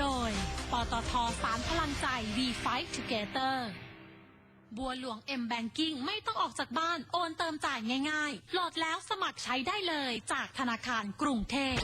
โดย ปตทสารพลังใจ We Fight Together บัวหลวง M Banking ไม่ต้องออกจากบ้าน โอนเติมจ่ายง่ายๆ โหลดแล้วสมัครใช้ได้เลยจากธนาคารกรุงเทพ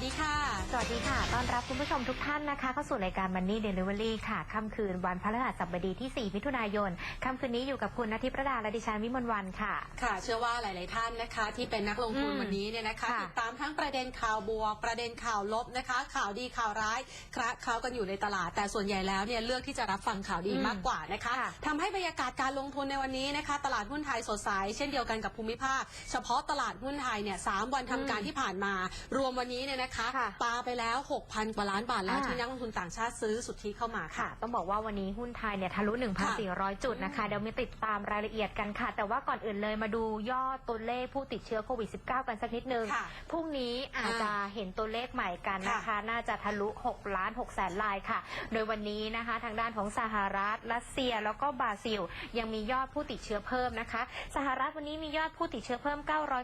สวัสดีค่ะ สวัสดีค่ะ ต้อนรับคุณผู้ชมทุกท่านนะคะ เข้าสู่รายการ Money Delivery ค่ะ ค่ำคืนวันพฤหัสบดีที่ 4 มิถุนายน ค่ำคืนนี้อยู่กับคุณนทิประดาและดิฉันวิมลวันค่ะ ค่ะ เชื่อว่าหลาย ๆ ท่านนะคะ ที่เป็นนักลงทุนอืมวันนี้เนี่ยนะคะค่ะติดตามทั้งประเด็นข่าวบวก ประเด็นข่าวลบนะคะ ข่าวดีข่าวร้ายคละเคล้ากันอยู่ในตลาด แต่ส่วนใหญ่แล้วเนี่ยเลือกที่จะรับฟังข่าวดีอืมมากกว่านะคะค่ะทำให้บรรยากาศการลงทุนในวันนี้นะคะ ตลาดหุ้นไทยสดใส เช่นเดียวกันกับภูมิภาค เฉพาะตลาดหุ้นไทยเนี่ยสามวันทำการอืมที่ผ่านมา รวมวันนี้เนี่ยนะคะค่ะปาไปแล้ว 6,000 กว่าล้านบาทแล้วอ่าที่นักลงทุนต่างชาติซื้อสุทธิเข้ามาค่ะค่ะ ต้องบอกว่าวันนี้หุ้นไทยเนี่ยทะลุ 1,400 จุดนะคะ เดี๋ยวมีติดตามรายละเอียดกันค่ะ แต่ว่าก่อนอื่นเลยมาดูยอดตัวเลขผู้ติดเชื้อโควิด -19 กันสักนิดนึงค่ะพรุ่งนี้อาจจะเห็นตัวเลขใหม่กันนะคะค่ะน่าจะทะลุ 6 ล้าน6แสนลายค่ะ โดยวันนี้นะคะ ทางด้านของสหรัฐรัสเซียแล้วก็บราซิล ยังมียอดผู้ติดเชื้อเพิ่มนะคะ สหรัฐวันนี้มียอดผู้ติดเชื้อเพิ่ม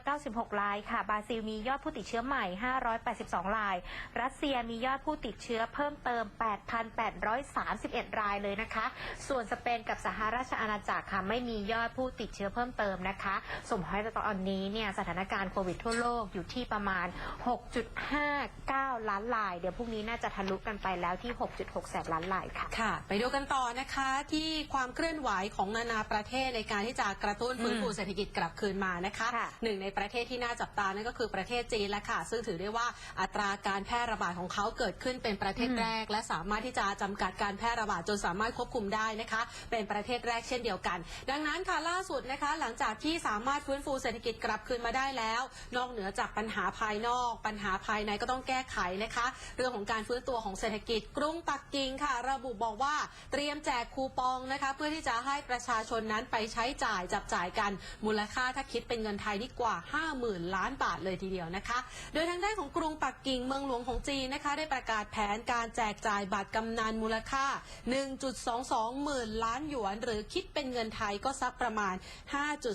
996รายค่ะ บราซิลมียอดผู้ติดเชื้อใหม่ 582ราย รัสเซียมียอดผู้ติดเชื้อเพิ่มเติม 8,831 รายเลยนะคะ ส่วนสเปนกับสหราชอาณาจักรค่ะไม่มียอดผู้ติดเชื้อเพิ่มเติมนะคะ สมให้ตอนนี้เนี่ยสถานการณ์โควิดทั่วโลกอยู่ที่ประมาณ 6.59 ล้านราย เดี๋ยวพรุ่งนี้น่าจะทะลุกันไปแล้วที่ 6.6 แสนล้านรายค่ะ ค่ะ ไปดูกันต่อนะคะที่ความเคลื่อนไหวของนานาประเทศในการที่จะกระตุ้นฟื้นฟูอืมเศรษฐกิจกลับคืนมานะคะค่ะหนึ่งในประเทศที่น่าจับตานั่นก็คือประเทศจีนและค่ะ ซึ่งถือได้ว่าอัตราการแพร่ระบาดของเขาเกิดขึ้นเป็นประเทศแรก และสามารถที่จะจำกัดการแพร่ระบาดจนสามารถควบคุมได้นะคะ เป็นประเทศแรกเช่นเดียวกัน ดังนั้นค่ะล่าสุดนะคะ หลังจากที่สามารถฟื้นฟูเศรษฐกิจกลับคืนมาได้แล้ว นอกเหนือจากปัญหาภายนอก ปัญหาภายในก็ต้องแก้ไขนะคะ เรื่องของการฟื้นตัวของเศรษฐกิจกรุงปักกิ่งค่ะ ระบุบอกว่าเตรียมแจกคูปองนะคะ เพื่อที่จะให้ประชาชนนั้นไปใช้จ่ายจับจ่ายกันมูลค่าถ้าคิดเป็นเงินไทยนี่กว่า 50,000 ล้านบาทเลยทีเดียวนะคะ โดยทางด้านของกรุงปักกิ่งเมืองหลวงของจีนนะคะ ได้ประกาศแผนการแจกจ่ายบัตรกำนันมูลค่า 1.22 หมื่นล้านหยวน หรือคิดเป็นเงินไทยก็สักประมาณ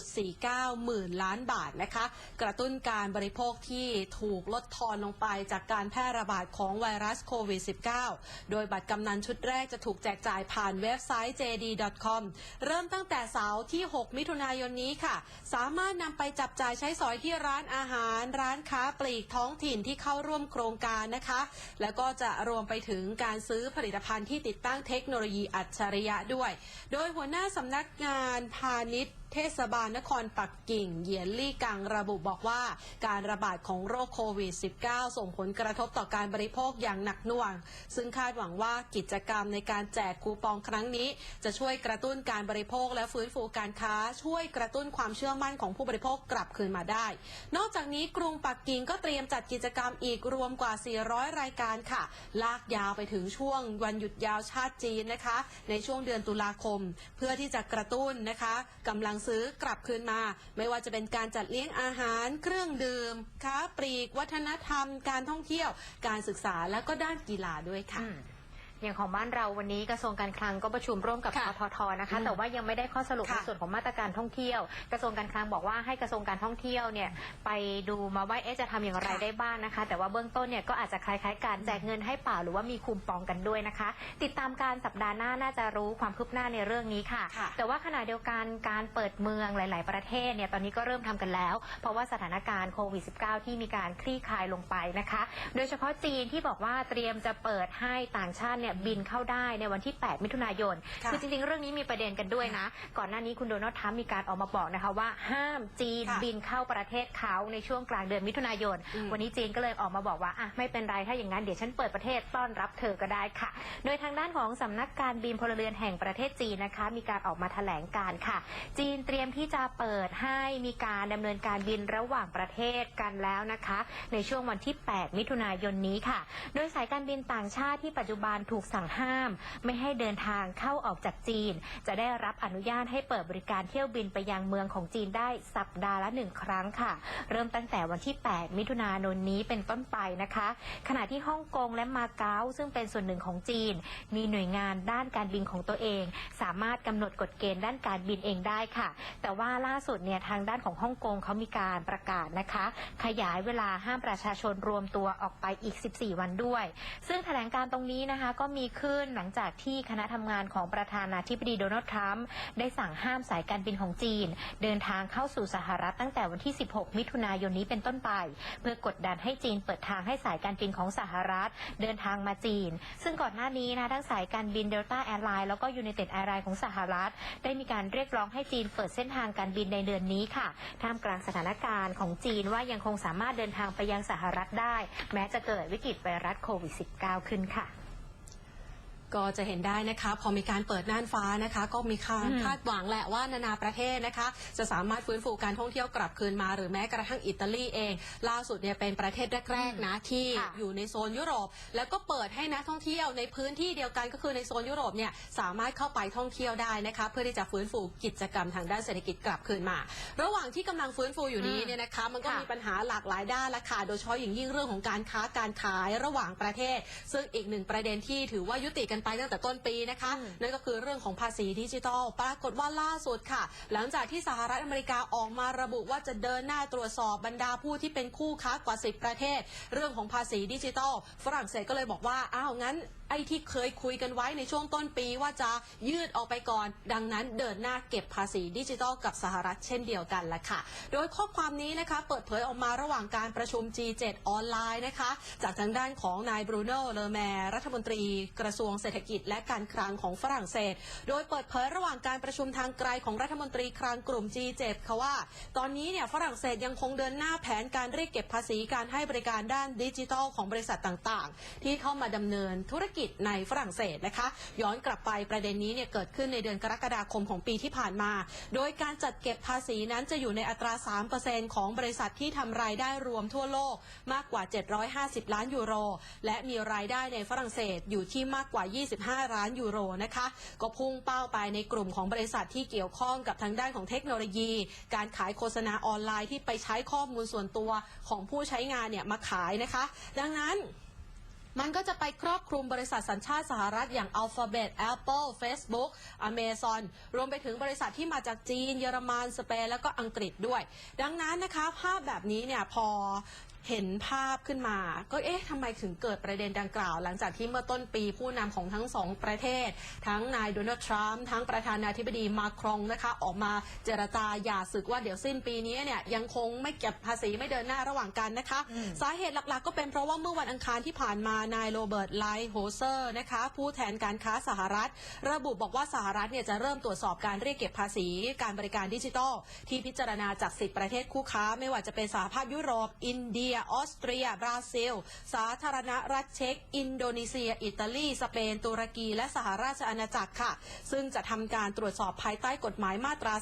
5.49 หมื่นล้านบาทนะคะ กระตุ้นการบริโภคที่ถูกลดทอนลงไปจากการแพร่ระบาดของไวรัสโควิด -19 โดยบัตรกำนันชุดแรกจะถูกแจกจ่ายผ่านเว็บไซต์ jd.com เริ่มตั้งแต่เสาร์ที่ 6 มิถุนายนนี้ค่ะ สามารถนำไปจับจ่ายใช้สอยที่ร้านอาหาร ร้านค้าปลีกท้องถิ่นที่เข้าร่วมโครงการนะคะ แล้วก็จะรวมไปถึงการซื้อผลิตภัณฑ์ที่ติดตั้งเทคโนโลยีอัจฉริยะด้วย โดยหัวหน้าสำนักงานพาณิชย์ เทศบาลนครปักกิ่ง เหยียนลี่กังระบุบอกว่า การระบาดของโรคโควิด -19 ส่งผลกระทบต่อการบริโภคอย่างหนักหน่วง ซึ่งคาดหวังว่ากิจกรรมในการแจกคูปองครั้งนี้ จะช่วยกระตุ้นการบริโภคและฟื้นฟูการค้า ช่วยกระตุ้นความเชื่อมั่นของผู้บริโภคกลับคืนมาได้ นอกจากนี้กรุงปักกิ่งก็เตรียมจัดกิจกรรมอีกรวมกว่า 400 รายการค่ะ ลากยาวไปถึงช่วงวันหยุดยาวชาติจีนนะคะ ในช่วงเดือนตุลาคม เพื่อที่จะกระตุ้นนะคะกำลังซื้อกลับคืนมา ไม่ว่าจะเป็นการจัดเลี้ยงอาหาร เครื่องดื่ม ค้าปลีก วัฒนธรรม การท่องเที่ยว การศึกษาและก็ด้านกีฬาด้วยค่ะ อืมอย่างของบ้านเราวันนี้กระทรวงการคลังก็ประชุมร่วมกับค่ะทททนะคะอืมแต่ว่ายังไม่ได้ข้อสรุปค่ะในส่วนของมาตรการท่องเที่ยว กระทรวงการคลังบอกว่าให้กระทรวงการท่องเที่ยวเนี่ยไปดูมาว่าเอ๊ะจะทำอย่างไรค่ะได้บ้างนะคะ แต่ว่าเบื้องต้นเนี่ยก็อาจจะคล้ายๆการแจกเงินให้เปล่าหรือว่ามีคูปองกันด้วยนะคะ ติดตามการสัปดาห์หน้าน่าจะรู้ความคืบหน้าในเรื่องนี้ค่ะ ค่ะ แต่ว่าขณะเดียวกันการเปิดเมืองหลาย ๆ ประเทศเนี่ยตอนนี้ก็เริ่มทำกันแล้ว เพราะว่าสถานการณ์โควิด -19 ที่มีการคลี่คลายลงไปนะคะ โดยเฉพาะจีนที่บอกว่าเตรียมจะเปิดให้ต่างชาติเนี่ยบินเข้าได้ในวันที่ 8 มิถุนายนค่ะคือจริงๆ เรื่องนี้มีประเด็นกันด้วยนะ ก่อนหน้านี้คุณโดนัลด์ทรัมป์มีการออกมาบอกนะคะว่าห้ามจีนค่ะบินเข้าประเทศเขาในช่วงกลางเดือนมิถุนายน อืม วันนี้จีนก็เลยออกมาบอกว่าอะไม่เป็นไรถ้าอย่างนั้นเดี๋ยวฉันเปิดประเทศต้อนรับเธอก็ได้ค่ะ โดยทางด้านของสำนักการบินพลเรือนแห่งประเทศจีนนะคะ มีการออกมาแถลงการค่ะ จีนเตรียมที่จะเปิดให้มีการดำเนินการบินระหว่างประเทศกันแล้วนะคะ ในช่วงวันที่ 8 มิถุนายนนี้ค่ะ โดยสายการบินต่างชาติที่ปัจจุบันถูกกสั่งห้าม ไม่ให้เดินทางเข้าออกจากจีน จะได้รับอนุญาตให้เปิดบริการเที่ยวบินไปยังเมืองของจีนได้สัปดาห์ละหนึ่งครั้งค่ะ เริ่มตั้งแต่วันที่ 8 มิถุนายนนี้เป็นต้นไปนะคะ ขณะที่ฮ่องกงและมาเก๊าซึ่งเป็นส่วนหนึ่งของจีน มีหน่วยงานด้านการบินของตัวเอง สามารถกำหนดกฎเกณฑ์ด้านการบินเองได้ค่ะ แต่ว่าล่าสุดเนี่ยทางด้านของฮ่องกงเขามีการประกาศนะคะ ขยายเวลาห้ามประชาชนรวมตัวออกไปอีก 14 วันด้วย ซึ่งแถลงการตรงนี้นะคะก็มีขึ้นหลังจากที่คณะทำงานของประธานาธิบดีโดนัลด์ทรัมป์ได้สั่งห้ามสายการบินของจีน เดินทางเข้าสู่สหรัฐตั้งแต่วันที่ 16 มิถุนายนนี้เป็นต้นไป เพื่อกดดันให้จีนเปิดทางให้สายการบินของสหรัฐ เดินทางมาจีน ซึ่งก่อนหน้านี้นะทั้งสายการบินเดลต้าแอร์ไลน์แล้วก็ยู n นเต็ดแอร์ไลน์ของสหรัฐ ได้มีการเรียกร้องให้จีนเปิดเส้นทางการบินในเดือนนี้ค่ะท่ามกลางสถานการณ์ของจีนว่ายังคงสามารถเดินทางไปยังสหรัฐได้ แม้จะเกิดวิกฤตไวรัสโควิด -19 ขึ้นค่ะ ก็จะเห็นได้นะคะ พอมีการเปิดน่านฟ้านะคะ ก็มีคาดอืมคาดหวังแหละว่านานาประเทศนะคะ จะสามารถฟื้นฟูการท่องเที่ยวกลับคืนมา หรือแม้กระทั่งอิตาลีเอง ล่าสุดเนี่ยเป็นประเทศแรกๆนะที่ค่ะอยู่ในโซนยุโรป แล้วก็เปิดให้นักท่องเที่ยวในพื้นที่เดียวกันก็คือในโซนยุโรปเนี่ยสามารถเข้าไปท่องเที่ยวได้นะคะ เพื่อที่จะฟื้นฟูกิจกรรมทางด้านเศรษฐกิจกลับคืนมา ระหว่างที่กำลังฟื้นฟูอยู่นี้เนี่ยนะคะ มันก็ค่ะมีปัญหาหลากหลายด้านละค่ะโดยเฉพาะอย่างยิ่งเรื่องของการค้าการขายระหว่างประเทศ ซึ่งอีกหนึ่งประเด็นที่ถือว่ายุติกันไปตั้งแต่ต้นปีนะคะอืมนั่นก็คือเรื่องของภาษีดิจิทัล ปรากฏว่าล่าสุดค่ะ หลังจากที่สหรัฐอเมริกาออกมาระบุว่าจะเดินหน้าตรวจสอบบรรดาผู้ที่เป็นคู่ค้ากว่า 10 ประเทศ เรื่องของภาษีดิจิทัล ฝรั่งเศสก็เลยบอกว่าอ้าวงั้น ไอ้ที่เคยคุยกันไว้ในช่วงต้นปีว่าจะยืดออกไปก่อน ดังนั้นเดินหน้าเก็บภาษีดิจิทัลกับสหรัฐเช่นเดียวกันละค่ะ โดยข้อความนี้นะคะเปิดเผยออกมาระหว่างการประชุม G7 ออนไลน์นะคะ จากทางด้านของนายบรูโน่เลอแมร์รัฐมนตรี กระทรวงเศรษฐกิจและการคลังของฝรั่งเศส โดยเปิดเผยระหว่างการประชุมทางไกลของรัฐมนตรีคลังกลุ่ม G7 ค่ะว่า ตอนนี้เนี่ยฝรั่งเศสยังคงเดินหน้าแผนการเรียกเก็บภาษีการให้บริการด้านดิจิทัลของบริษัทต่างๆ ที่เข้ามาดำเนินธุรกิจในฝรั่งเศสนะคะ ย้อนกลับไปประเด็นนี้เนี่ยเกิดขึ้นในเดือนกรกฎาคมของปีที่ผ่านมา โดยการจัดเก็บภาษีนั้นจะอยู่ในอัตรา 3%ของบริษัทที่ทำรายได้รวมทั่วโลกมากกว่า 750 ล้านยูโร และมีรายได้ในฝรั่งเศสอยู่ที่มากกว่า 25 ล้านยูโรนะคะ ก็พุ่งเป้าไปในกลุ่มของบริษัทที่เกี่ยวข้องกับทางด้านของเทคโนโลยี การขายโฆษณาออนไลน์ที่ไปใช้ข้อมูลส่วนตัวของผู้ใช้งานเนี่ยมาขายนะคะ ดังนั้น มันก็จะไปครอบคลุมบริษัทสัญชาติสหรัฐอย่าง Alphabet Apple Facebook Amazon รวมไปถึงบริษัทที่มาจากจีน เยอรมันสเปนแล้วก็อังกฤษด้วย ดังนั้นนะคะภาพแบบนี้เนี่ยพอ เห็นภาพขึ้นมา ก็เอ๊ะทำไมถึงเกิดประเด็นดังกล่าว หลังจากที่เมื่อต้นปีผู้นำของทั้งสองประเทศ ทั้งนายโดนัลด์ทรัมป์ทั้งประธานาธิบดีมาครองนะคะออกมาเจรจาหย่าศึกว่าเดี๋ยวสิ้นปีนี้เนี่ยยังคงไม่เก็บภาษีไม่เดินหน้าระหว่างกันนะคะ สาเหตุหลักๆ ก็เป็นเพราะว่าเมื่อวันอังคารที่ผ่านมานายโรเบิร์ตไลท์โฮเซอร์นะคะผู้แทนการค้าสหรัฐ ระบุบอกว่าสหรัฐเนี่ยจะเริ่มตรวจสอบการเรียกเก็บภาษี การบริการดิจิทัล ที่พิจารณาจาก10ประเทศคู่ค้า ไม่ว่าจะเป็นสหภาพยุโรปอินเดียออสเตรีย บราซิล สาธารณรัฐเช็ก อินโดนีเซีย อิตาลี สเปน ตุรกี และสหราชอาณาจักรค่ะ ซึ่งจะทำการตรวจสอบภายใต้กฎหมายมาตรา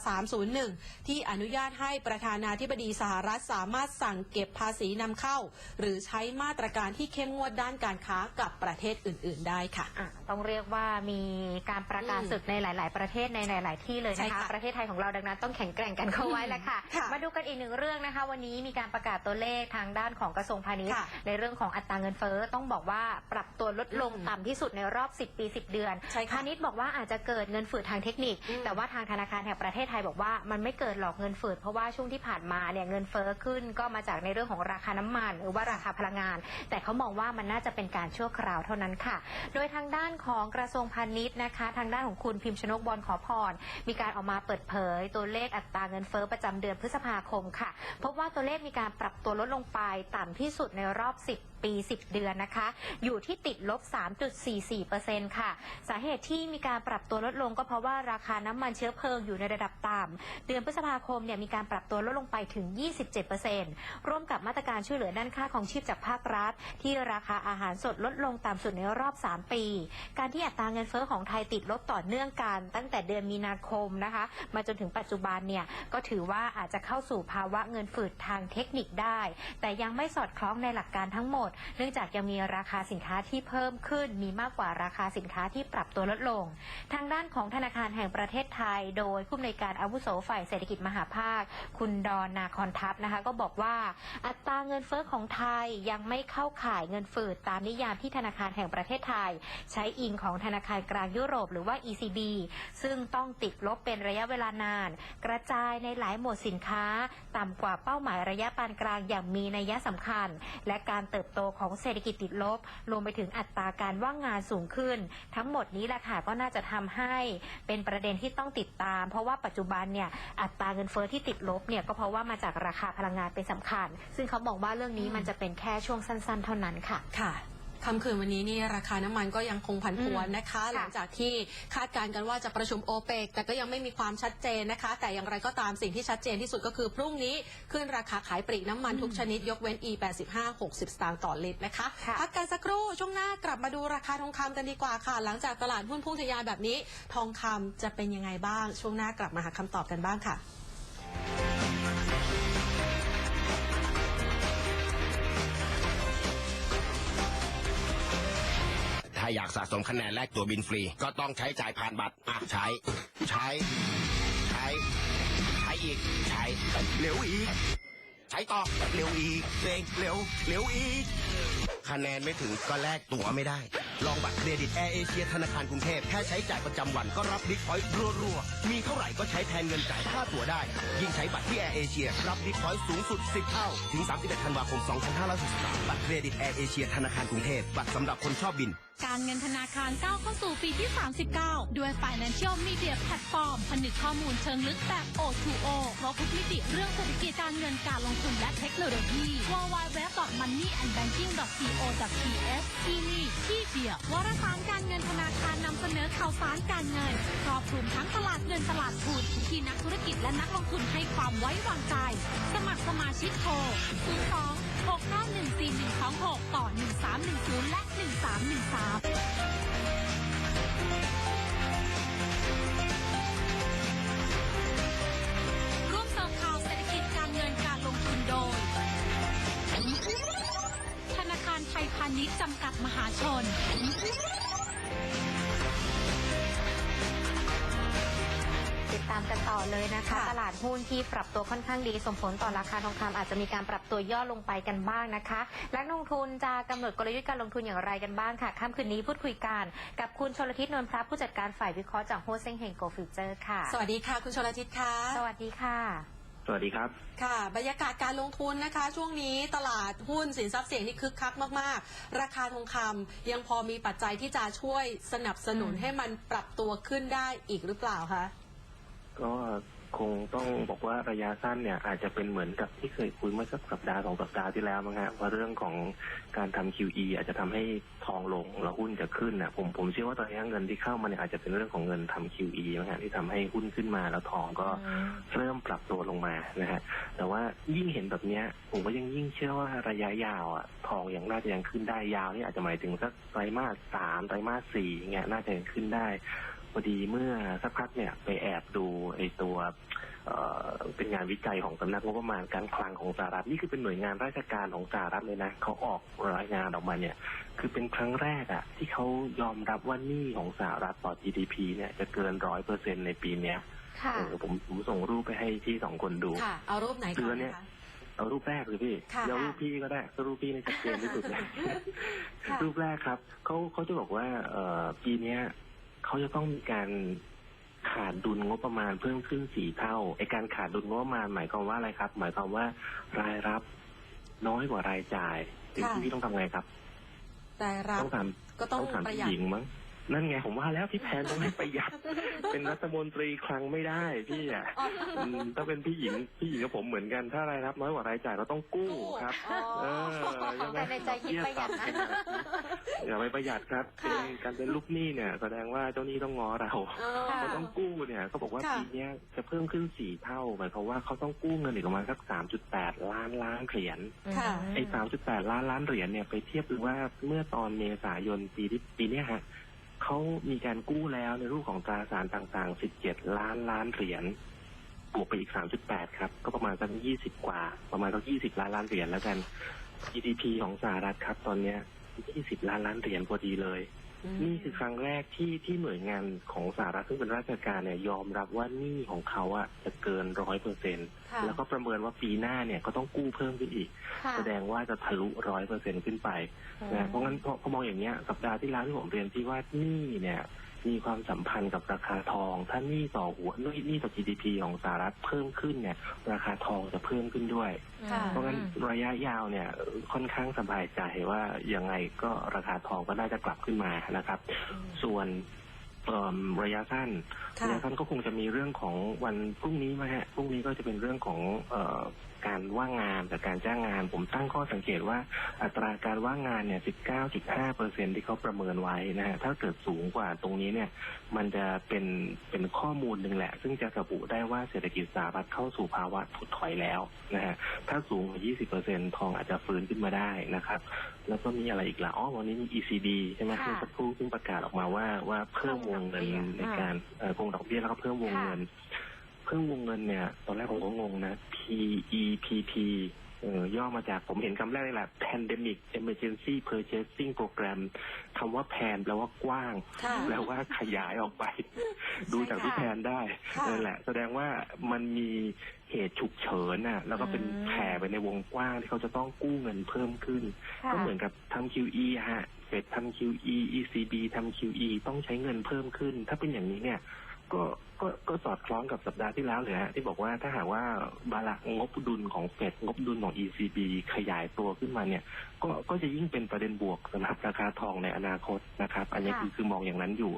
301 ที่อนุญาตให้ประธานาธิบดีสหรัฐสามารถสั่งเก็บภาษีนำเข้า หรือใช้มาตรการที่เข้มงวดด้านการค้ากับประเทศอื่น ๆ ได้ค่ะ อะต้องเรียกว่ามีการประกาศอืมศึกในหลาย ๆ ประเทศในหลาย ๆ ที่เลยใช่นะคะค่ะประเทศไทยของเราดังนั้นต้องแข็งแกร่งกันเข้าไว้แล้วค่ะ ค่ะ มาดูกันอีกหนึ่งเรื่องนะคะ วันนี้มีการประกาศตัวเลขทางด้านของกระทรวงพาณิชย์ ค่ะในเรื่องของอัตราเงินเฟ้อต้องบอกว่าปรับตัวลดลงอืมต่ำที่สุดในรอบ 10 ปี 10 เดือน ใช่ค่ะพาณิชย์บอกว่าอาจจะเกิดเงินฝืดทางเทคนิค อืมแต่ว่าทางธนาคารแห่งประเทศไทยบอกว่ามันไม่เกิดหรอกเงินฝืดเพราะว่าช่วงที่ผ่านมาเนี่ยเงินเฟ้อขึ้นก็มาจากในเรื่องของราคาน้ำมัน หรือว่าราคาพลังงาน แต่เขามองว่ามันน่าจะเป็นการชั่วคราวเท่านั้นค่ะ โดยทางด้านของกระทรวงพาณิชย์นะคะ ทางด้านของคุณพิมพ์ชนกบอลขอพร มีการออกมาเปิดเผย ตัวเลขอัตราเงินเฟ้อประจำเดือนพฤษภาคมค่ะ พบว่าตัวเลขมีการปรับตัวลดลงไปต่ำที่สุดในรอบ 10ปี 10 เดือนนะคะ อยู่ที่ติดลบ 3.44%ค่ะ สาเหตุที่มีการปรับตัวลดลงก็เพราะว่าราคาน้ำมันเชื้อเพลิงอยู่ในระดับต่ำเดือนพฤษภาคมเนี่ยมีการปรับตัวลดลงไปถึง 27%ร่วมกับมาตรการช่วยเหลือด้านค่าของชีพจากภาครัฐ ที่ราคาอาหารสดลดลงต่ำสุดในรอบ 3 ปี การที่อัตราเงินเฟ้อของไทยติดลบต่อเนื่องกันตั้งแต่เดือนมีนาคมนะคะ มาจนถึงปัจจุบันเนี่ยก็ถือว่าอาจจะเข้าสู่ภาวะเงินฝืดทางเทคนิคได้ แต่ยังไม่สอดคล้องในหลักการทั้งหมดด เนื่องจากยังมีราคาสินค้าที่เพิ่มขึ้นมีมากกว่าราคาสินค้าที่ปรับตัวลดลง ทางด้านของธนาคารแห่งประเทศไทย โดยผู้อำนวยการอาวุโสฝ่ายเศรษฐกิจมหาภาค คุณดอนนาคอนทัพนะคะก็บอกว่า อัตราเงินเฟ้อของไทยยังไม่เข้าข่ายเงินฝืดตามนิยามที่ธนาคารแห่งประเทศไทย ใช้อิงของธนาคารกลางยุโรปหรือว่า ECB ซึ่งต้องติดลบเป็นระยะเวลานาน กระจายในหลายหมวดสินค้า ต่ำกว่าเป้าหมายระยะปานกลางอย่างมีนัยสำคัญ และการเติบโตของเศรษฐกิจติดลบ รวมไปถึงอัตราการว่างงานสูงขึ้น ทั้งหมดนี้แหละค่ะก็น่าจะทำให้เป็นประเด็นที่ต้องติดตาม เพราะว่าปัจจุบันเนี่ยอัตราเงินเฟ้อที่ติดลบเนี่ยก็เพราะว่ามาจากราคาพลังงานเป็นสำคัญ ซึ่งเขาบอกว่าเรื่องนี้มันจะเป็นแค่ช่วงสั้น ๆ เท่านั้นค่ะค่ะ ค่ำคืนวันนี้นี่ราคาน้ำมันก็ยังคงผันผวนนะคะอืมหลังจากที่คาดการณ์กันว่าจะประชุมโอเปกแต่ก็ยังไม่มีความชัดเจนนะคะ แต่อย่างไรก็ตามสิ่งที่ชัดเจนที่สุดก็คือพรุ่งนี้ขึ้นราคาขายปลีกน้ำมันทุกชนิดยกเว้น E 85 60 สตางค์ต่อลิตรนะคะค่ะพักกันสักครู่ช่วงหน้ากลับมาดูราคาทองคำกันดีกว่าค่ะ หลังจากตลาดหุ้นพุ่งทะยานแบบนี้ ทองคำจะเป็นยังไงบ้าง ช่วงหน้ากลับมาหาคำตอบกันบ้างค่ะาอยากสะสมคะแนนแลกตั๋วบินฟรี ก็ต้องใช้จ่ายผ่านบัตรอะใช้ ใช้ ใช้ ใช้อีก ใช้ เร็วอีก ใช้ต่อเร็วอีกเร่งเร็วเร็วอีก คะแนนไม่ถึงก็แลกตั๋วไม่ได้ ลองบัตรเครดิตแอร์เอเชียธนาคารกรุงเทพแค่ใช้จ่ายประจำวันก็รับบิ๊กพอยต์รัวๆ มีเท่าไหร่ก็ใช้แทนเงินจ่ายค่าตั๋วได้ ยิ่งใช้บัตรที่แอร์เอเชียรับบิ๊กพอยต์สูงสุด 10 เท่า ถึง 31 ธันวาคม 2563 บัตรเครดิตแอร์เอเชียธนาคารกรุงเทพบัตรสำหรับคนชอบบินการเงินธนาคารก้าวเข้าสู่ปีที่ 39 ด้วย Financial Media Platform ผนึกข้อมูลเชิงลึกแบบ O2O ครบทุกมิติเรื่องเศรษฐกิจการเงินการลงทุนและเทคโนโลยี www.moneyandbanking.co.th ที่นี่ที่เดียววารสารการเงินธนาคารนำเสนอข่าวสารการเงินครอบคลุมทั้งตลาดเงินตลาดทุนที่นักธุรกิจและนักลงทุนให้ความไว้วางใจ สมัครสมาชิกโทร 02 6914126ต่อ 1310 และ 1313ร่วมเสริมข่าวเศรษฐกิจการเงินการลงทุน โดย ธนาคารไทยพาณิชย์จำกัดมหาชน ติดตามกันต่อเลยนะคะค่ะตลาดหุ้นที่ปรับตัวค่อนข้างดี ส่งผลต่อราคาทองคำอาจจะมีการปรับตัวย่อลงไปกันบ้างนะคะและนักลงทุนจะกำหนดกลยุทธ์การลงทุนอย่างไรกันบ้างค่ะค่ำคืนนี้พูดคุยกันกับคุณชลทิศนวลพระผู้จัดการฝ่ายวิเคราะห์จากโฮเซ็งเฮงโกฟิวเจอร์ค่ะ สวัสดีค่ะ คุณชลทิศค่ะ สวัสดีค่ะ สวัสดีครับ ค่ะ บรรยากาศการลงทุนนะคะ ช่วงนี้ตลาดหุ้นสินทรัพย์เสี่ยงที่คึกคักมาก ๆ ราคาทองคำยังพอมีปัจจัยที่จะช่วยสนับสนุนอืมให้มันปรับตัวขึ้นได้อีกหรือเปล่าคะก็ คงต้องบอกว่าระยะสั้นเนี่ยอาจจะเป็นเหมือนกับที่เคยคุยเมื่อสักสัปดาห์สองสัปดาห์ที่แล้วมั้งฮะว่าเรื่องของการทำ QE อาจจะทำให้ทองลงแล้วหุ้นจะขึ้นนะผมผมเชื่อว่าตอนนี้เงินที่เข้ามาเนี่ยอาจจะเป็นเรื่องของเงินทำ QE มั้งฮะที่ทำให้หุ้นขึ้นมาแล้วทองก็เริ่มปรับตัวลงมานะฮะแต่ว่ายิ่งเห็นแบบเนี้ยผมก็ยังยิ่งเชื่อว่าระยะยาวอะทองยังน่าจะยังขึ้นได้ยาวนี่อาจจะหมายถึงสักไตรมาสสามไตรมาสสี่เงี้ยน่าจะยังขึ้นได้ พอดีเมื่อสักพักเนี่ยไปแอบดูไอ้ตัวเอ่อเป็นงานวิจัยของสำนักงบประมาณการคลังของสหรัฐนี่คือเป็นหน่วยงานราชการของสหรัฐเลยนะเขาออกรายงานออกมาเนี่ย คือเป็นครั้งแรกอะที่เขายอมรับว่าหนี้ของสหรัฐต่อ GDP เนี่ยจะเกินร้อยเปอร์เซ็นในปีเนี้ยค่ะ เออผมผมส่งรูปไปให้ที่สองคนดู ค่ะ เอารูปไหนก่คือออันนเนี้ยนะคะ เอารูปแรกเลยพี่ค่ะเดี๋ยวรูปพี่ก็ได้ก็รูปพี่ในชัดเจนที่สุดเลยค่ะรูปแรกครับเขาเขาจะบอกว่าเอ่อปีเนี้ย เขาจะต้องมีการขาดดุลงบประมาณเพิ่มขึ้นสี่เท่าไอการขาดดุลงบประมาณหมายความว่าอะไรครับ หมายความว่ารายรับน้อยกว่ารายจ่ายถึงค่ะพี่ต้องทำไงครับรายรับต้องทก็ำต้องต้องถามประพี่หยัดหญิงมั้ง นั่นไงผมว่าแล้วพี่แพนต้องให้ประหยัด เป็นรัฐมนตรีคลังไม่ได้พี่อะอ๋ออืมถ้าเป็นพี่หญิงพี่หญิงกับผมเหมือนกันถ้ารายรับน้อยกว่ารายจ่ายเราต้องกู้ครับ อ๋อเออใช่ไหมแต่ในใจคิดประหยัดนะ อย่าไปประหยัดครับค่ะ เป็นการเป็นลูกหนี้เนี่ย แสดงว่าเจ้าหนี้ต้องง้อเรา เออ ค่ะ เขาต้องกู้เนี่ยเขาบอกว่าค่ะ ปีเนี้ยจะเพิ่มขึ้นสี่เท่าหมายความว่าเขาต้องกู้เงินอีกประมาณสักสามจุดแปดล้านล้านเหรียญค่ะ ไอ้สามจุดแปดล้านล้านเหรียญเนี่ยไปเทียบดูว่าเมื่อตอนเมษายนปีที่ปีเนี้ยฮะ เขามีการกู้แล้วในรูปของตราสารต่างๆ 17 ล้านล้านเหรียญบวกไปอีก 3.8 ครับ ก็ประมาณสัก20 กว่า ประมาณสัก20 ล้านล้านเหรียญแล้วกัน GDP ของสหรัฐครับ ตอนเนี้ย20 ล้านล้านเหรียญพอดีเลย นี่คือครั้งแรกที่ที่หน่วยงานของสหรัฐซึ่งเป็นราชการเนี่ยยอมรับว่าหนี้ของเขาอะจะเกินร้อยเปอร์เซ็นค่ะแล้วก็ประเมินว่าปีหน้าเนี่ยก็ต้องกู้เพิ่มขึ้นอีกค่ะแสดงว่าจะทะลุร้อยเปอร์เซ็นขึ้นไปนะเพราะงั้นพอพอมองอย่างเนี้ยสัปดาห์ที่แล้วที่ผมเรียนที่ว่าหนี้เนี่ยมีความสัมพันธ์กับราคาทอง ถ้าหนี้ต่อหัวหนี้หนี้ต่อ GDP ของสหรัฐเพิ่มขึ้นเนี่ย ราคาทองจะเพิ่มขึ้นด้วยค่ะเพราะงั้นระยะยาวเนี่ยค่อนข้างสบายใจว่ายังไงก็ราคาทองก็น่าจะกลับขึ้นมานะครับ ส่วน เอิ่มระยะสั้นค่ะ ระยะสั้นก็คงจะมีเรื่องของวันพรุ่งนี้มาฮะพรุ่งนี้ก็จะเป็นเรื่องของเอ่อ การว่างงานกับการจ้างงาน ผมตั้งข้อสังเกตว่าอัตราการว่างงานเนี่ย 19.5เปอร์เซ็นที่เขาประเมินไว้นะฮะถ้าเกิดสูงกว่าตรงนี้เนี่ย มันจะเป็นเป็นข้อมูลหนึ่งแหละ ซึ่งจะระบุได้ว่าเศรษฐกิจสหรัฐเข้าสู่ภาวะถดถอยแล้วนะฮะถ้าสูงกว่า 20เปอร์เซ็นทองอาจจะฟื้นขึ้นมาได้นะครับ แล้วก็มีอะไรอีกล่ะอ๋อวันนี้มี ECB ใช่ไหมค่ะเมื่อสักครู่เพิ่งประกาศออกมาว่าว่าเพิ่มวงเงินในการเอ่อคงดอกเบี้ยแล้วก็เพิ่มวงค่ะเงิน เพิ่มวงเงินเนี่ย ตอนแรกผมก็งงนะ PEPP เอ่อย่อมาจากผมเห็นคำแรกนี่แหละ Pandemic Emergency Purchasing Program คำว่าแพนแปลว่ากว้าง ค่ะแปลว่าขยายออกไป ดูจากที่แพนได้ค่ะนั่นแหละ แสดงว่ามันมีเหตุฉุกเฉินน่ะ แล้วก็เป็นอืม แผ่ไปในวงกว้างที่เขาจะต้องกู้เงินเพิ่มขึ้น ค่ะ ก็เหมือนกับทำ QE อะฮะเฟดทำ QE ECB ทำ QE ต้องใช้เงินเพิ่มขึ้น ถ้าเป็นอย่างนี้เนี่ย ก็ ก็ก็สอดคล้องกับสัปดาห์ที่แล้วเลยฮะที่บอกว่าถ้าหากว่าบาลักงบดุลของเฟดงบดุลของ ECB ขยายตัวขึ้นมาเนี่ย ก็ก็จะยิ่งเป็นประเด็นบวกสำหรับราคาทองในอนาคตนะครับ อันนี้ค่ะคือคือมองอย่างนั้นอยู่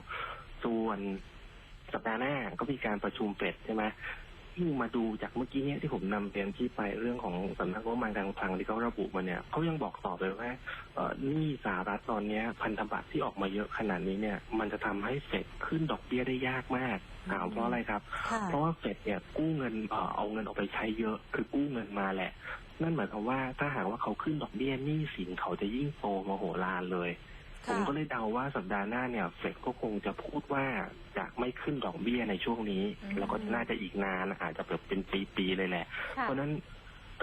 ส่วนสัปดาห์หน้าก็มีการประชุมเฟดใช่ไหม ยิ่งมาดูจากเมื่อกี้เนี่ยที่ผมนำเรียนที่ไปเรื่องของสำนักงบประมาณกลางคลังที่เขาระบุมาเนี่ยเขายังบอกต่อไปว่าเอ่อหนี้สหรัฐตอนเนี้ยพันธบัตรที่ออกมาเยอะขนาดนี้เนี่ยมันจะทำให้เฟดขึ้นดอกเบี้ยได้ยากมากถามเพราะอะไรครับ ค่ะ เพราะว่าเฟดเนี่ยกู้เงินเอ่อเอาเงินออกไปใช้เยอะ คือกู้เงินมาแหละ นั่นหมายความว่าถ้าหากว่าเขาขึ้นดอกเบี้ยหนี้สินเขาจะยิ่งโตมโหฬารเลยผมค่ะก็เลยเดาว่าสัปดาห์หน้าเนี่ยเฟดก็คงจะพูดว่า จะไม่ขึ้นดอกเบี้ยในช่วงนี้ อืม แล้วก็น่าจะอีกนานอาจจะแบบเป็นปีๆเลยแหละ ค่ะ เพราะฉะนั้น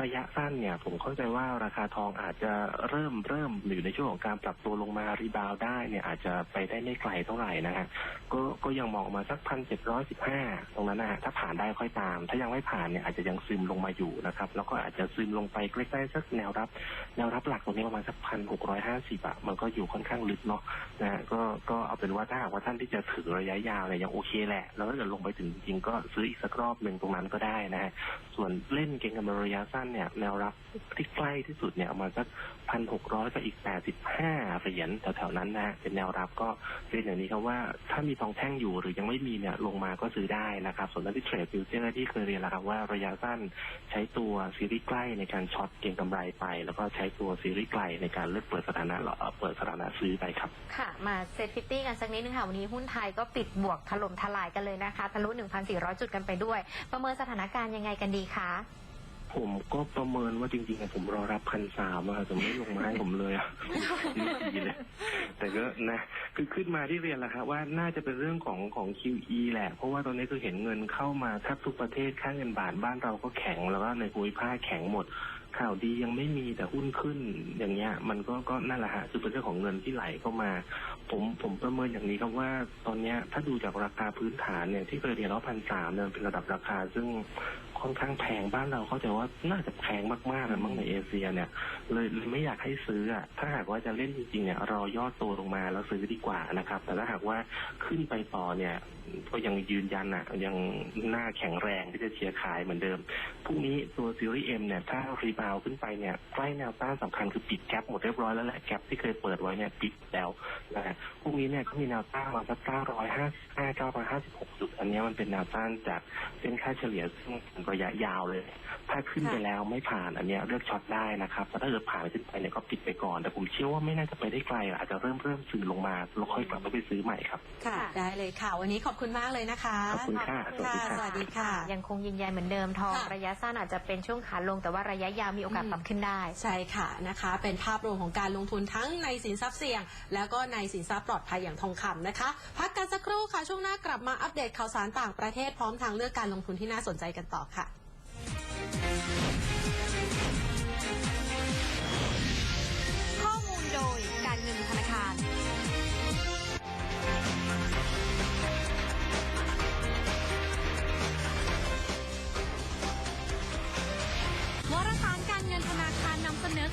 ระยะสั้นเนี่ย ผมเข้าใจว่าราคาทองอาจจะเริ่มเริ่มอยู่ในช่วงของการปรับตัวลงมารีบาวได้เนี่ยอาจจะไปได้ไม่ไกลเท่าไหร่นะฮะก็ก็ยังมองมาสักพันเจ็ดร้อยสิบห้าตรงนั้นนะฮะถ้าผ่านได้ค่อยตาม ถ้ายังไม่ผ่านเนี่ยอาจจะยังซึมลงมาอยู่นะครับแล้วก็อาจจะซึมลงไปใกล้ๆสักแนวรับ แนวรับหลักตรงนี้ประมาณสักพันหกร้อยห้าสิบอะมันก็อยู่ค่อนข้างลึกเนาะนะฮะก็ก็เอาเป็นว่าถ้าหากว่าท่านที่จะถือระยะยาวเนี่ยยังโอเคแหละ แล้วถ้าเกิดลงไปถึงจริงๆก็ซื้ออีกสักรอบหนึ่งตรงนั้นก็ได้นะฮะส่วนเล่นเก่งกับระยะสั้นเนี่ยแนวรับที่ใกล้ที่สุดเนี่ยประมาณสักพันหกร้อยกับอีกแปดสิบห้าเหรียญแถวๆนั้นนะเป็นแนวรับก็เรียนอย่างนี้ครับว่า ถ้ามีทองแท่งอยู่หรือยังไม่มีเนี่ยลงมาก็ซื้อได้นะครับ ส่วนที่เทรดฟิวเจอร์ที่เคยเรียนแล้วครับว่าระยะสั้นใช้ตัวซีรีส์ใกล้ในการช็อตเก็งกำไรไป แล้วก็ใช้ตัวซีรีส์ไกลในการเลือกเปิดสถานะเอ่อเปิดสถานะซื้อไปครับ ค่ะ มาเซตฟิตี้กันสักนิดนึงค่ะ วันนี้หุ้นไทยก็ปิดบวกถล่มทลายกันเลยนะคะทะลุ1,400 จุดกันไปด้วย ประเมินสถานการณ์ยังไงกันดีคะ ผมก็ประเมินว่าจริงๆอะผมรอรับพันสามอะแต่ไม่ลงมาให้ผมเลยอะดีเลยแต่ก็นะคือขึ้นมาที่เรียนแล้วครับว่าน่าจะเป็นเรื่องของของ QE แหละ เพราะว่าตอนนี้คือเห็นเงินเข้ามาแทบทุกประเทศค่าเงินบาทบ้านเราก็แข็งแล้วก็ในภูมิภาคแข็งหมด ข่าวดียังไม่มีแต่หุ้นขึ้นอย่างเงี้ย มันก็ก็นั่นแหละฮะคือเป็นเรื่องของเงินที่ไหลเข้ามา ผมผมประเมินอย่างนี้ครับว่าตอนเนี้ยถ้าดูจากราคาพื้นฐานเนี่ยที่เคยเรียนว่าพันสามเนี่ยเป็นระดับราคาซึ่ง ค่อนข้างแพงบ้านเราเข้าใจว่าน่าจะแพงมากๆเลยมั้งในเอเชียเนี่ย เลยไม่อยากให้ซื้ออะถ้าหากว่าจะเล่นจริงๆเนี่ยรอย่อตัวลงมาแล้วซื้อดีกว่านะครับ แต่ถ้าหากว่าขึ้นไปต่อเนี่ย ก็ยังยืนยันอะยังหน้าแข็งแรงที่จะเชียร์ขายเหมือนเดิมพรุ่งนี้ตัวซีรีส์เอ็มเนี่ยถ้ารีบาวขึ้นไปเนี่ยใกล้แนวต้านสำคัญคือปิดแกลบหมดเรียบร้อยแล้วแหละแกลบที่เคยเปิดไว้เนี่ยปิดแล้วนะฮะพรุ่งนี้เนี่ยก็มีแนวต้านมาสักเก้าร้อยห้าห้าเก้าร้อยห้าสิบหกจุดอันนี้มันเป็นแนวต้านจากเส้นค่าเฉลี่ยซึ่งเป็นระยะยาวเลย ถ้าขึ้นไปแล้วไม่ผ่านอันเนี้ยเลือกช็อตได้นะครับแต่ถ้าเกิดผ่านขึ้นไปเนี่ยก็ปิดไปก่อน แต่ผมเชื่อว่าไม่น่าจะไปได้ไกลอาจจะเริ่มเริ่มซื้อลงมาแล้วค่อยกลับไปซื้อใหม่ครับ ค่ะ ได้เลยค่ะ วันนี้ขอบคุณมากเลยนะคะ ขอบคุณค่ะสวัสค่ะดีค่ะสวัสดีค่ะ ยังคงยืนยันเหมือนเดิมทองค่ะระยะสั้นอาจจะเป็นช่วงขาลงแต่ว่าระยะยาวมีโอกาสอืมปรับขึ้นได้ ใช่ค่ะนะคะ เป็นภาพรวมของการลงทุนทั้งในสินทรัพย์เสี่ยง แล้วก็ในสินทรัพย์ปลอดภัยอย่างทองคำนะคะ พักกันสักครู่ค่ะช่วงหน้ากลับมาอัปเดตข่าวสารต่างประเทศพร้อมทางเลือกการลงทุนที่น่าสนใจกันต่อค่ะ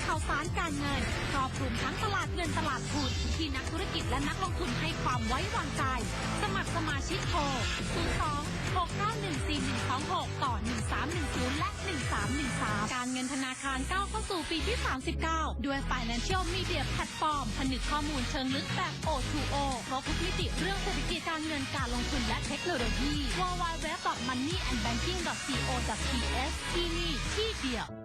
ข่าวสารการเงินครอบคลุมทั้งตลาดเงินตลาดทุนที่นักธุรกิจและนักลงทุนให้ความไว้วางใจ สมัครสมาชิกโทร 02 6914126 ต่อ 1310 และ 1313 การเงินธนาคารก้าวเข้าสู่ปีที่ 39 ด้วย Financial Media Platform ผนึกข้อมูลเชิงลึกแบบ O2O ครบทุกมิติเรื่องเศรษฐกิจการเงินการลงทุนและเทคโนโลยี www.moneyandbanking.co.th ที่นี่ที่เดียว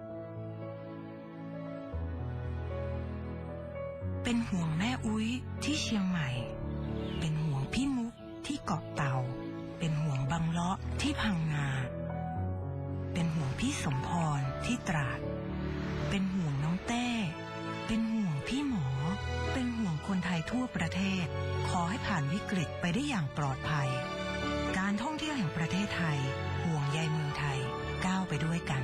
เป็นห่วงแม่อุ้ยที่เชียงใหม่ เป็นห่วงพี่มุกที่เกาะเต่า เป็นห่วงบังเลาะที่พังงา เป็นห่วงพี่สมพรที่ตราด เป็นห่วงน้องเต้ เป็นห่วงพี่หมอ เป็นห่วงคนไทยทั่วประเทศ ขอให้ผ่านวิกฤตไปได้อย่างปลอดภัย การท่องเที่ยวแห่งประเทศไทย ห่วงใยเมืองไทยก้าวไปด้วยกัน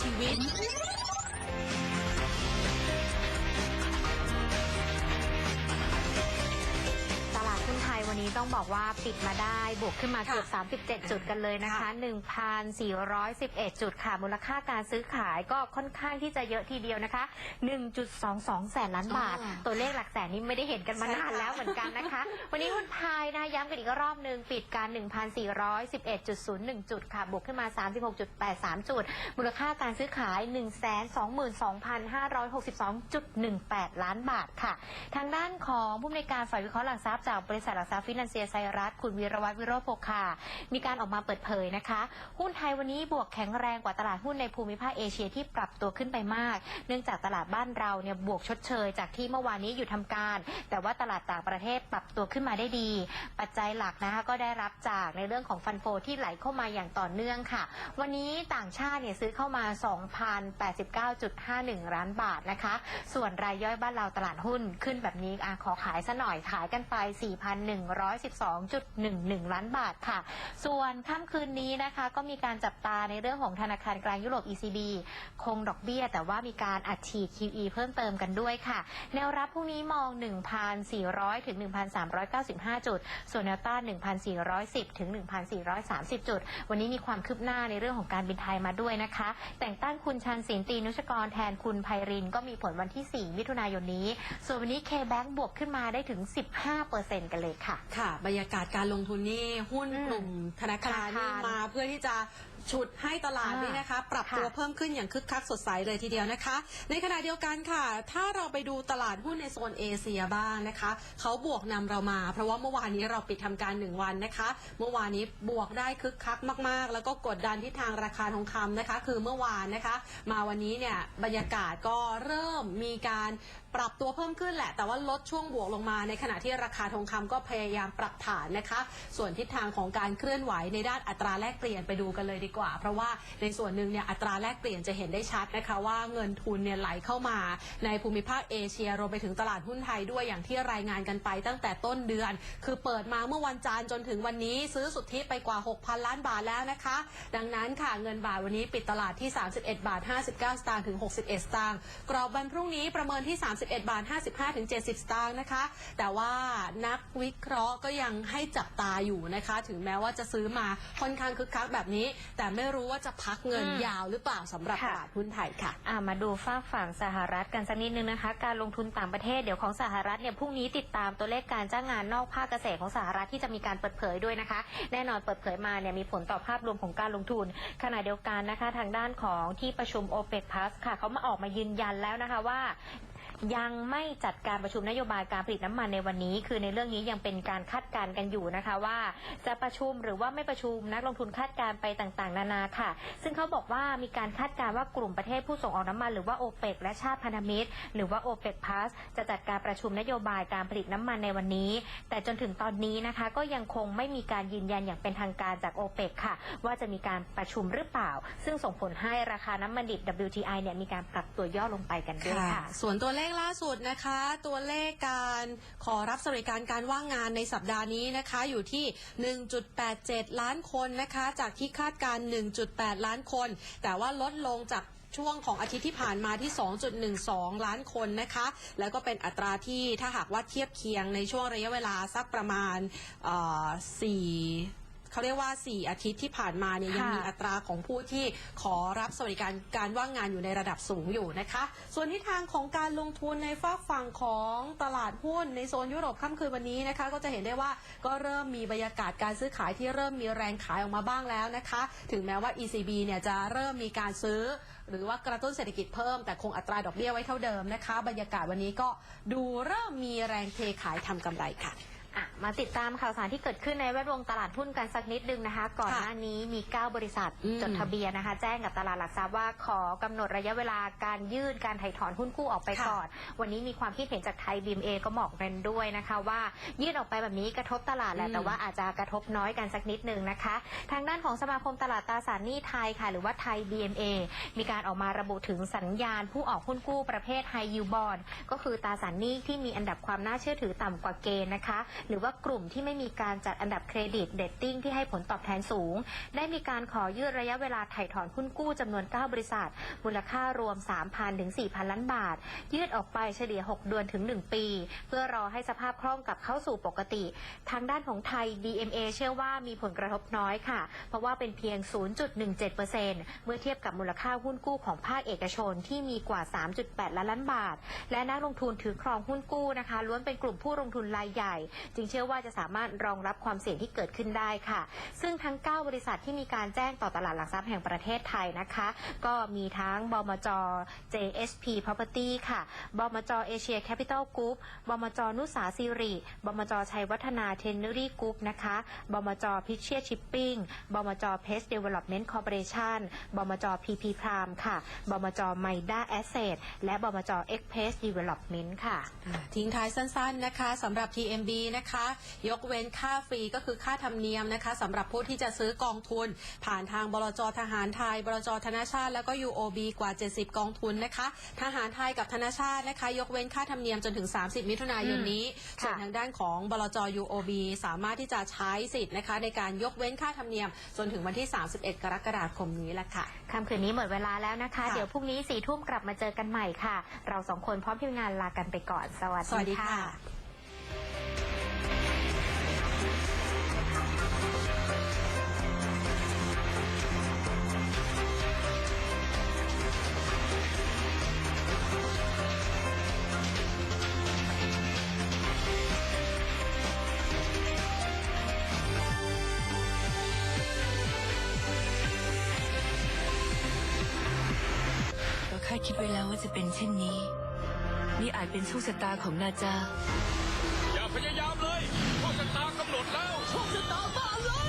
ชีวิตต นไทยวันนี้ต้องบอกว่าปิดมาได้บวกขึ้นมาค่ะเกือบ 37 จุดกันเลยนะคะค่ะ1,411 จุดค่ะ มูลค่าการซื้อขายก็ค่อนข้างที่จะเยอะทีเดียวนะคะ 1.22 แสนล้านบาทอ่าตัวเลขหลักแสนนี้ไม่ได้เห็นกันมาใช่นานค่ะแล้วเหมือนกันนะคะ วันนี้หุ้นไทยนะคะย้ำกันอีกรอบหนึ่งปิดการ 1,411.01 จุดค่ะ บวกขึ้นมา 36.83 จุด มูลค่าการซื้อขาย 122,562.18 ล้านบาทค่ะ ทางด้านของผู้อำนวยการฝ่ายวิเคราะห์หลักทรัพย์จากบริษัทหลักทรัพย์ฟินแลนเซียไซรัสคุณวีรวัตรวิโรจน์โภคา มีการออกมาเปิดเผยนะคะ หุ้นไทยวันนี้บวกแข็งแรงกว่าตลาดหุ้นในภูมิภาคเอเชียที่ปรับตัวขึ้นไปมาก เนื่องจากตลาดบ้านเราเนี่ยบวกชดเชย จากที่เมื่อวานนี้อยู่ทำการ แต่ว่าตลาดต่างประเทศปรับตัวขึ้นมาได้ดี ปัจจัยหลักนะคะก็ได้รับจากในเรื่องของฟันโฟที่ไหลเข้ามาอย่างต่อเนื่องค่ะ วันนี้ต่างชาติเนี่ยซื้อเข้ามา 2,089.51 ล้านบาทนะคะ ส่วนรายย่อยบ้านเราตลาดหุ้นขึ้นแบบนี้อะขอขายซะหน่อยขายกันไป4,112.11 ล้านบาทค่ะ ส่วนค่ำคืนนี้นะคะ ก็มีการจับตาในเรื่องของธนาคารกลางยุโรป ECB คงดอกเบี้ย แต่ว่ามีการอัดฉีด QE เพิ่มเติมกันด้วยค่ะ แนวรับพรุ่งนี้มอง 1,400 ถึง 1,395 จุด ส่วนแนวต้าน 1,410 ถึง 1,430 จุด วันนี้มีความคืบหน้าในเรื่องของการบินไทยมาด้วยนะคะ แต่งตั้งคุณชันศิลตรีนุชกรแทนคุณไพรินก็มีผลวันที่ 4 มิถุนายนนี้ ส่วนวันนี้ K-Bank บวกขึ้นมาได้ถึง 15%กันเลยค่ะค่ะ บรรยากาศการลงทุนนี่หุ้นอืมกลุ่มธนาคารธนาคารนี่มาเพื่อที่จะ ฉุดให้ตลาดอ่านี่นะคะ ปรับตัวค่ะเพิ่มขึ้นอย่างคึกคักสดใสเลยทีเดียวนะคะ ในขณะเดียวกันค่ะ ถ้าเราไปดูตลาดหุ้นในโซนเอเชียบ้างนะคะเขาบวกนำเรามา เพราะว่าเมื่อวานนี้เราปิดทำการหนึ่งวันนะคะ เมื่อวานนี้บวกได้คึกคักมาก ๆ แล้วก็กดดันที่ทางราคาทองคำนะคะ คือเมื่อวานนะคะ มาวันนี้เนี่ยบรรยากาศก็เริ่มมีการปรับตัวเพิ่มขึ้นแหละ แต่ว่าลดช่วงบวกลงมา ในขณะที่ราคาทองคำก็พยายามปรับฐานนะคะ ส่วนทิศทางของการเคลื่อนไหวในด้านอัตราแลกเปลี่ยนไปดูกันเลยดีกว่าเพราะว่าในส่วนหนึ่งเนี่ยอัตราแลกเปลี่ยนจะเห็นได้ชัดนะคะว่าเงินทุนเนี่ยไหลเข้ามาในภูมิภาคเอเชียรวมไปถึงตลาดหุ้นไทยด้วยอย่างที่รายงานกันไปตั้งแต่ต้นเดือน คือเปิดมาเมื่อวันจันทร์จนถึงวันนี้ซื้อสุทธิไปกว่า 6,000 ล้านบาทแล้วนะคะ ดังนั้นค่ะเงินบาทวันนี้ปิดตลาดที่ 31 บาท 59 สตางค์ถึง 61 สตางค์กรอบวันพรุ่งนี้ประเมินที่ 31 บาท 55ถึง70 สตางค์นะคะ แต่ว่านักวิเคราะห์ก็ยังให้จับตาอยู่นะคะ ถึงแม้ว่าจะซื้อมาค่อนข้างคึกคักแบบนี้ แต่ไม่รู้ว่าจะพักเงินอืมยาวหรือเปล่าสำหรับตค่ะ ลาดหุ้นไทยค่ะ อ่ามาดูฝากฝั่งสหรัฐกันสักนิดนึงนะคะ การลงทุนต่างประเทศเดี๋ยวของสหรัฐเนี่ยพรุ่งนี้ติดตามตัวเลขการจ้างงานนอกภาคเกษตรของสหรัฐที่จะมีการเปิดเผยด้วยนะคะ แน่นอนเปิดเผยมาเนี่ยมีผลต่อภาพรวมของการลงทุน ขณะเดียวกันนะคะ ทางด้านของที่ประชุม o p e c Plus ค่ะเขามาออกมายืนยันแล้วนะคะว่า ยังไม่จัดการประชุมนโยบายการผลิตน้ำมันในวันนี้ คือในเรื่องนี้ยังเป็นการคาดการณ์กันอยู่นะคะว่า จะประชุมหรือว่าไม่ประชุมนักลงทุนคาดการณ์ไปต่างๆ นานาค่ะ ซึ่งเขาบอกว่ามีการคาดการณ์ว่ากลุ่มประเทศผู้ส่งออกน้ำมัน หรือว่าโอเปกและชาติพันธมิตร หรือว่าโอเปกพลาสจะจัดการประชุมนโยบายการผลิตน้ำมันในวันนี้ แต่จนถึงตอนนี้นะคะ ก็ยังคงไม่มีการยืนยันอย่างเป็นทางการจากโอเปกค่ะ ว่าจะมีการประชุมหรือเปล่า ซึ่งส่งผลให้ราคาน้ำมันดิบ WTI เนี่ยมีการปรับตัวย่อลงไปกันด้วยค่ะ ส่วนตัวเลขล่าสุดนะคะ ตัวเลขการขอรับสวัสดิการการว่างงานในสัปดาห์นี้นะคะอยู่ที่ 1.87 ล้านคนนะคะ จากที่คาดการณ์1.8 ล้านคน แต่ว่าลดลงจากช่วงของอาทิตย์ที่ผ่านมาที่ 2.12 ล้านคนนะคะ แล้วก็เป็นอัตราที่ถ้าหากว่าเทียบเคียงในช่วงระยะเวลาสักประมาณเอ่อสี่ เขาเรียกว่า 4 อาทิตย์ที่ผ่านมาเนี่ยยังค่ะมีอัตราของผู้ที่ขอรับสวัสดิการการว่างงานอยู่ในระดับสูงอยู่นะคะ ส่วนทิศทางของการลงทุนในฝากฝั่งของตลาดหุ้นในโซนยุโรปค่ำคืนวันนี้นะคะ ก็จะเห็นได้ว่าก็เริ่มมีบรรยากาศการซื้อขายที่เริ่มมีแรงขายออกมาบ้างแล้วนะคะ ถึงแม้ว่า ECB เนี่ยจะเริ่มมีการซื้อ หรือว่ากระตุ้นเศรษฐกิจเพิ่มแต่คงอัตราดอกเบี้ยไว้เท่าเดิมนะคะ บรรยากาศวันนี้ก็ดูเริ่มมีแรงเทขายทำกำไรค่ะอะ มาติดตามข่าวสารที่เกิดขึ้นในแวดวงตลาดหุ้นกันสักนิดนึงนะคะ ก่อนหน้านี้มี 9 บริษัทอืมจดทะเบียนนะคะ แจ้งกับตลาดหลักทรัพย์ว่าขอกำหนดระยะเวลาการยื่นการถ่ายถอนหุ้นกู้ออกไปค่ะก่อน วันนี้มีความคิดเห็นจากไทยบีมเอก็บอกกันด้วยนะคะ ว่ายื่นออกไปแบบนี้กระทบตลาดแหละอืมแต่ว่าอาจจะกระทบน้อยกันสักนิดนึงนะคะ ทางด้านของสมาคมตลาดตราสารหนี้ไทยค่ะ หรือว่าไทย BMA มีการออกมาระบุถึงสัญญาณผู้ออกหุ้นกู้ประเภท High Yield Bond ก็คือตราสารหนี้ที่มีอันดับความน่าเชื่อถือต่ำกว่าเกณฑ์นะคะ หรือว่า่ากลุ่มที่ไม่มีการจัดอันดับเครดิตเดตติ้งที่ให้ผลตอบแทนสูง ได้มีการขอยืดระยะเวลาไถ่ถอนหุ้นกู้จำนวน 9 บริษัท มูลค่ารวม 3,000 ถึง 4,000 ล้านบาท ยืดออกไปเฉลี่ย 6 เดือนถึง 1 ปี เพื่อรอให้สภาพคล่องกลับเข้าสู่ปกติ ทางด้านของไทย DMA เชื่อว่ามีผลกระทบน้อยค่ะ เพราะว่าเป็นเพียง 0.17%เมื่อเทียบกับมูลค่าหุ้นกู้ของภาคเอกชนที่มีกว่า 3.8 ล้านล้านบาท และนักลงทุนถือครองหุ้นกู้นะคะ ล้วนเป็นกลุ่มผู้ลงทุนรายใหญ่ จึงเชื่อว่าจะสามารถรองรับความเสี่ยงที่เกิดขึ้นได้ค่ะ ซึ่งทั้ง 9 บริษัทที่มีการแจ้งต่อตลาดหลักทรัพย์แห่งประเทศไทยนะคะ ก็มีทั้งบมจ JSP Property ค่ะบมจ Asia Capital Group บมจนุสาสิริบมจชัยวัฒนาเทนเนอรี่กรุ๊ปนะคะบมจพิเชียชิปปิ้งบมจเพสเดเวล็อปเมนต์คอร์ปอเรชั่นบมจพีพีพรามค่ะบมจไมด้าแอสเซทและบมจเอ็กเพสเดเวล็อปเมนต์ค่ะ ทิ้งท้ายสั้นๆนะคะสำหรับ TMB นะคะยกเว้นค่าฟรีก็คือค่าธรรมเนียมนะคะสำหรับผู้ที่จะซื้อกองทุน ผ่านทางบลจทหารไทย บลจธนาชาติแล้วก็ UOB กว่า 70 กองทุนนะคะ ทหารไทยกับธนาชาตินะคะ ยกเว้นค่าธรรมเนียมจนถึง 30 มิถุนายนนี้ค่ะส่วนทางด้านของบลจ UOB สามารถที่จะใช้สิทธิ์นะคะ ในการยกเว้นค่าธรรมเนียมจนถึงวันที่ 31 กรกฎาคมนี้แหละค่ะค่ำคืนนี้หมดเวลาแล้วนะคะค่ะเดี๋ยวพรุ่งนี้สี่ทุ่มกลับมาเจอกันใหม่ค่ะ เราสองคนพร้อมทีมงานลากันไปก่อน สวัสสวัสดีดีค่ะ ตาของนาจา